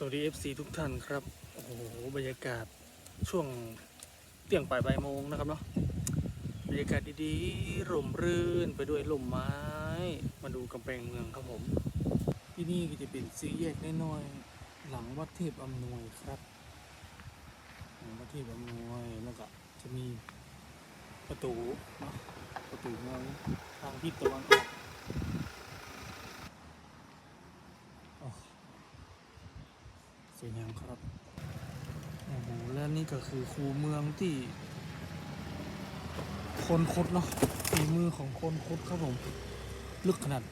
สวัสดี FC ทุกท่านครับ โอ้โห บรรยากาศช่วงเที่ยงปลายบ่ายโมงนะครับเนาะ บรรยากาศดีๆ ร่มรื่นไปด้วยลมไม้ มาดูกำแพงเมืองครับผม ที่นี่ก็จะเป็นสีแยกน้อยๆ หลังวัดเทพอำนวยครับหลังวัดเทพอำนวยแล้วก็จะมีประตูเนาะ ประตูเมืองทางทิศตะวันออกโอ้ สวยงาม ครับโอ้โหและนี่ก็คือคูเมืองที่ คนคดเนาะฝีมือของคนคดครับผมลึกขนาด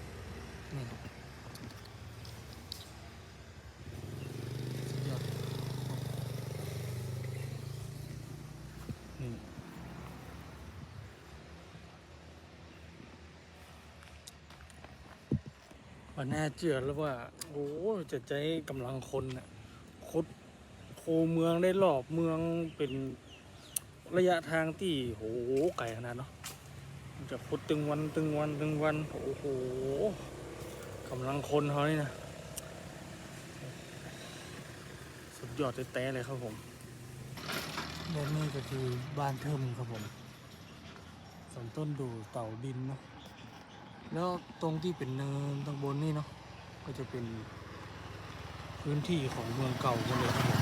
นี่ครับสุดยอดนี่วันแน่เจือแล้วว่า โอ้จะใจกำลังคนน่ะ ดโคเมืองได้รอบเมืองเป็นระยะทางที่โหไกลขนาดเนาะจะคดตึงวันตึงวันตึงวันโอ้โหกำลังคนเขานี่นะสุดยอดแต้เลยครับผมและนี่ก็คือบ้านเทิมครับผมสันต้นดูเต่าดินเนาะแล้วตรงที่เป็นเนินตรงบนนี่เนาะก็จะเป็น พื้นที่ของเมืองเก่ามดเลยครับผม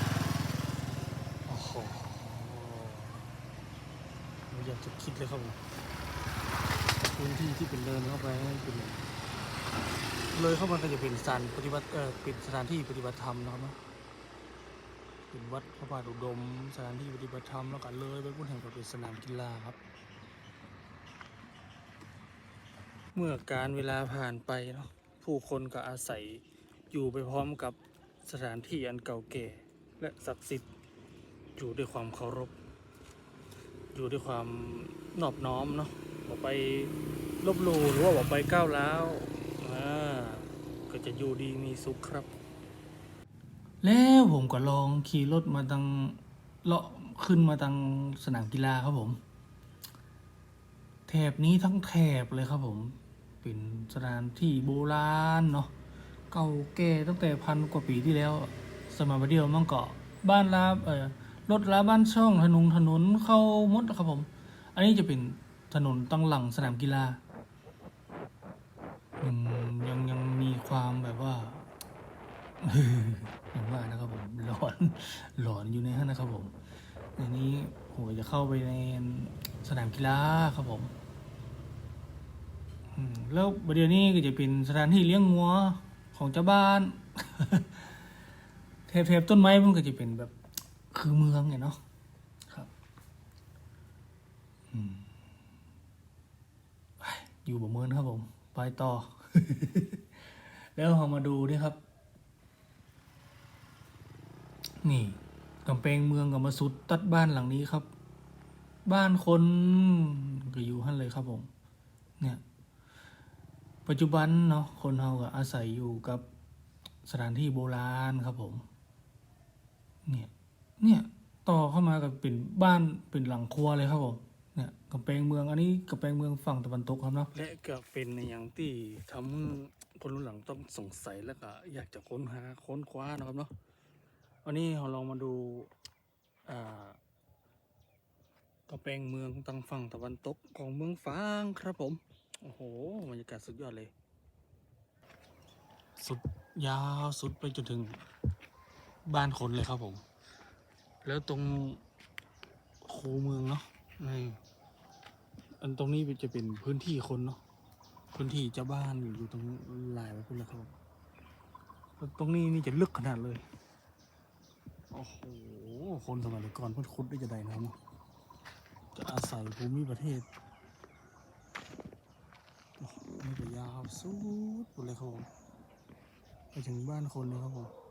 โอ้โหไม่อยากจะคิดเลยครับผมพื้นที่ที่เป็นเดินเข้าไปเป็นเลยเข้ามาก็จะเป็นสถานปฏิบัติเออเป็นสถานที่ปฏิบัติธรรมนะครับเนะเป็นวัดพระบาทอุดมสถานที่ปฏิบัติธรรมแล้วก็เลยไปพุ่นแห่งก็เป็นสนามกีฬาครับ เมื่อการเวลาผ่านไปเนาะผู้คนก็อาศัยอยู่ไปพร้อมกับ สถานที่อันเก่าแก่และศักดิ์สิทธิ์อยู่ด้วยความเคารพ อยู่ด้วยความนอบน้อมเนาะบอกไปลบลูหรือว่าบอกไปก้าวร้าวอ่าก็จะอยู่ดีมีสุขครับ แล้วผมก็ลองขี่รถมาตังเลาะขึ้นมาตังสนามกีฬาครับผม แถบนี้ทั้งแถบเลยครับผม เป็นสถานที่โบราณเนาะ เก่าแก่ตั้งแต่พันกว่าปีที่แล้ว สมัยเดียวมันก็บ้านลาบเออรถลาบ้านช่องถนนถนนเข้ามดครับผม อันนี้จะเป็นถนนตั้งหลังสนามกีฬายังยังยังมีความแบบว่าอย่างว่านะครับผมหลอนหลอนอยู่ในนั้นนะครับผมอันนี้โหจะเข้าไปในสนามกีฬาครับผมแล้วประเดี๋ยวนี้ก็จะเป็นสถานที่เลี้ยงงัว ของเจ้าบ้าน เทปๆต้นไม้มันก็จะเป็นแบบ คือเมืองไงเนาะครับอืมไปอยู่บ่เมินครับผม ไปต่อ แล้วเรามาดูนี่ครับ นี่กำแพงเมืองกับมาสุดตัดบ้านหลังนี้ครับ บ้านคนก็อยู่หั่นเลยครับผม เนี่ย ปัจจุบันเนาะคนเราก็อาศัยอยู่กับสถานที่โบราณครับผม เนี่ย เนี่ยต่อเข้ามากับเป็นบ้านเป็นหลังครัวเลยครับผม เนี่ยกำแพงเมืองอันนี้กำแพงเมืองฝั่งตะวันตกครับเนาะ และก็เป็นอย่างที่ทำให้คนรุ่นหลังต้องสงสัยแล้วก็อยากจะค้นหาค้นคว้านะครับเนาะ วันนี้เราลองมาดู อ่ากำแพงเมืองทางฝั่งตะวันตกของเมืองฟางครับผม โอ้โหบรรยากาศสุดยอดเลย สุดยาวสุดไปจนถึงบ้านคนเลยครับผม แล้วตรงคูเมืองเนาะนี่อันตรงนี้จะเป็นพื้นที่คนเนาะพื้นที่เจ้าบ้านอยู่ตรงลายไว้พุ่นแล้วครับผมตรงนี้นี่จะลึกขนาดเลย โอ้โห คนสมัยก่อนเพิ่นขุดได้จะได้นะครับเนาะจะอาศัยภูมิประเทศ นี่ก็ยาวสุดหมดเลยครับผมไปถึงบ้านคนเลยครับผม